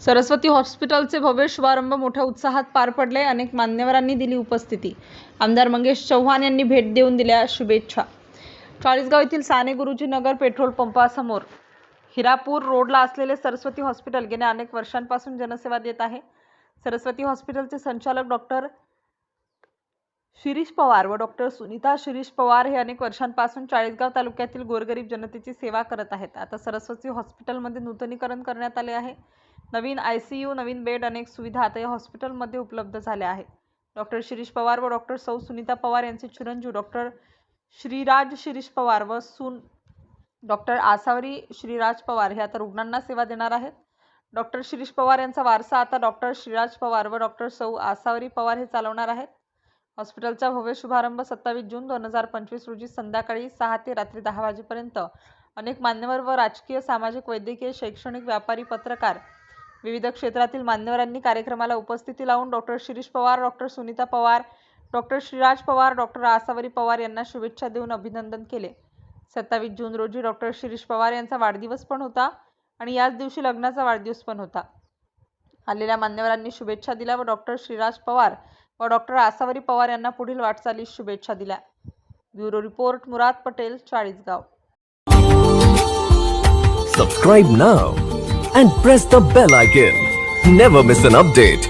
सरस्वती हॉस्पिटलचे भव्य शुभारंभ मोठ्या उत्साहात पार पडले. अनेक मान्यवरांनी दिली उपस्थिती. आमदार मंगेश चव्हाण यांनी भेट देऊन दिल्या शुभेच्छा. चाळीसगाव येथील साने गुरुजी नगर पेट्रोल पंपासमोर हिरापूर रोडला असलेले सरस्वती हॉस्पिटल गेल्या अनेक वर्षांपासून जनसेवा देत आहे. सरस्वती हॉस्पिटलचे संचालक डॉक्टर शिरीष पवार व डॉक्टर सुनीता शिरीष पवार हे अनेक वर्षांपासून चाळीसगाव तालुक्यातील गोरगरीब जनतेची सेवा करत आहेत. आता सरस्वती हॉस्पिटलमध्ये नूतनीकरण करण्यात आले आहे. नवीन आय सी यू नवीन बेड अनेक सुविधा आता या हॉस्पिटलमध्ये उपलब्ध झाल्या आहेत. डॉक्टर शिरीष पवार व डॉक्टर सौ सुनीता पवार यांचे चिरंजीव डॉक्टर श्रीराज शिरीष पवार व सून डॉक्टर आसावरी श्रीराज पवार हे आता रुग्णांना सेवा देणार आहेत. डॉक्टर शिरीष पवार यांचा वारसा आता डॉक्टर श्रीराज पवार व डॉक्टर सौ आसावरी पवार हे चालवणार आहेत. हॉस्पिटलचा भव्य शुभारंभ सत्तावीस जून दोन हजार पंचवीस रोजी संध्याकाळी सहा ते रात्री दहा वाजेपर्यंत. अनेक मान्यवर व राजकीय सामाजिक वैद्यकीय शैक्षणिक व्यापारी पत्रकार विविध क्षेत्रातील मान्यवरांनी कार्यक्रमाला उपस्थिती लावून doctor Shirish Pawar doctor Sunita Pawar doctor Shriraj Pawar doctor Asavari Pawar यांना शुभेच्छा देऊन अभिनंदन केले. सत्तावीस जून रोजी डॉक्टर शिरीष पवार यांचा वाढदिवस पण होता आणि याच दिवशी लग्नाचा वाढदिवस पण होता. आलेल्या मान्यवरांनी शुभेच्छा दिल्या व डॉक्टर श्रीराज पवार व डॉक्टर आसावरी पवार यांना पुढील वाटचाली शुभेच्छा दिल्या. Bureau report Murad Patel Chalisgaon. Subscribe now and press the bell icon never miss an update